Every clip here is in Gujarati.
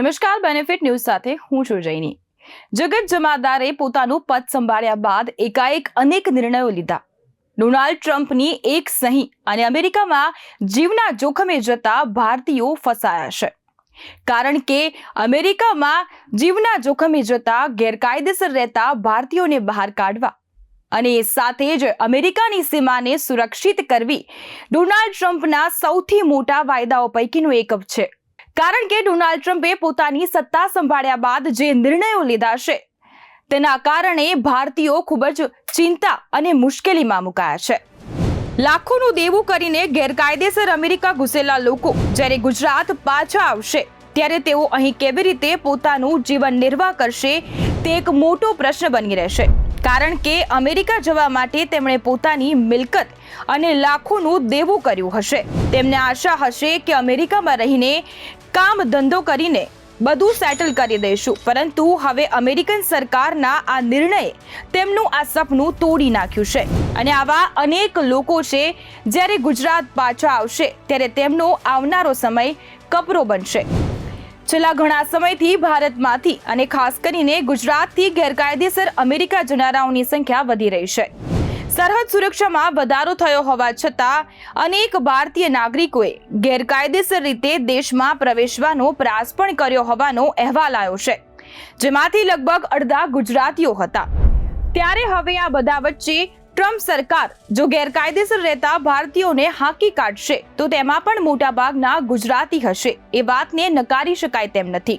નમસ્કાર બેનિફિટ ન્યૂઝ સાથે હું છું જૈની જગત જમાદારે પોતાનું પદ સંભાળ્યા બાદ એકાએક અનેક નિર્ણયો લીધા. ડોનાલ્ડ ટ્રમ્પની એક સહી અને અમેરિકામાં જીવના જોખમે જતા ભારતીયો ફસાયા છે. કારણ કે અમેરિકામાં જીવના જોખમે જતા ગેરકાયદેસર રહેતા ભારતીયોને બહાર કાઢવા અને સાથે જ અમેરિકાની સીમાને સુરક્ષિત કરવી ડોનાલ્ડ ટ્રમ્પના સૌથી મોટા વાયદાઓ પૈકીનો એક છે. કારણ કે ડોનાલ્ડ ટ્રમ્પે પોતાની સત્તા સંભાળ્યા બાદ જે નિર્ણયો લીધા છે, તેના કારણે ભારતીયો ખૂબ જ ચિંતા અને મુશ્કેલીમાં મુકાયા છે. લાખોનું દેવું કરીને ગેરકાયદેસર અમેરિકા ઘૂસેલા લોકો જ્યારે ગુજરાત પાછા આવશે, ત્યારે તેઓ અહીં કેવી રીતે પોતાનું જીવન નિર્વાહ કરશે તે એક મોટો પ્રશ્ન બની રહેશે. કારણ કે અમેરિકા જવા માટે તેમણે પોતાની મિલકત અને લાખોનું દેવું કર્યું હશે. તેમને આશા હશે કે અમેરિકામાં રહીને કામ ધંધો કરીને બધું સેટલ કરી દઈશું. પરંતુ હવે અમેરિકન સરકારના આ નિર્ણયે તેમનું આ સપનું તોડી નાખ્યું છે. અને આવા અનેક લોકો છે, જ્યારે ગુજરાત પાછા આવશે, ત્યારે તેમનો આવનારો સમય કપરો બનશે. છેલ્લા ઘણા સમયથી ભારતમાંથી અને ખાસ કરીને ગુજરાતથી ગેરકાયદેસર અમેરિકા જનારાઓની સંખ્યા વધી રહી છે. સરહદ સુરક્ષામાં વધારો થયો હોવા છતાં અનેક ભારતીય નાગરિકોએ ગેરકાયદેસર રીતે દેશમાં પ્રવેશવાનો પ્રયાસ પણ કર્યો હોવાનો અહેવાલ આવ્યો છે, જેમાંથી લગભગ અડધા ગુજરાતીઓ હતા. ત્યારે હવે આ બધા વચ્ચે ટ્રમ્પ સરકાર જો ગેરકાયદેસર રહેતા ભારતીયોને હાંકી કાઢશે, તો તેમાં પણ મોટાભાગના ગુજરાતી હશે. એ વાતને નકારી શકાય તેમ નથી.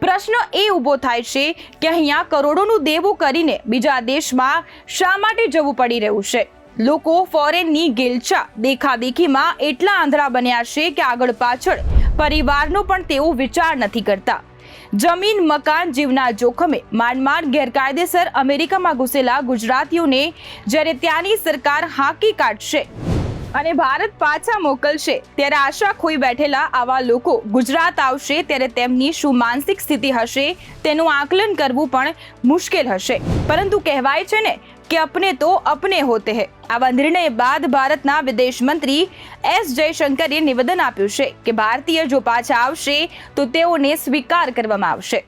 પ્રશ્ન એ ઊભો થાય છે કે અહીંયા કરોડોનું દેવું કરીને બીજા દેશમાં શા માટે જવું પડી રહ્યું છે? લોકો ફોરેનની ગેલચા દેખાદેખીમાં એટલા આંધળા બન્યા છે કે આગળ પાછળ પરિવારનો પણ તેઓ વિચાર નથી કરતા. જમીન, મકાન જીવના જોખમે માંડ માંડ ગેરકાયદેસર અમેરિકામાં ઘૂસેલા ગુજરાતીઓને જ્યારે ત્યાંની સરકાર હાંકી કાઢશે અને ભારત પાછા મોકલશે, ત્યારે આશા ખોઈ બેઠેલા આવા લોકો ગુજરાત આવશે ત્યારે તેમની શું માનસિક સ્થિતિ હશે તેનું આકલન કરવું પણ મુશ્કેલ હશે. પરંતુ કહેવાય છે ને કે અપને તો અપને હોતે હૈ. આવા નિર્ણય બાદ ભારતના વિદેશ મંત્રી એસ જયશંકરે નિવેદન આપ્યું છે કે ભારતીય જો પાછા આવશે, તો તેઓને સ્વીકાર કરવામાં આવશે.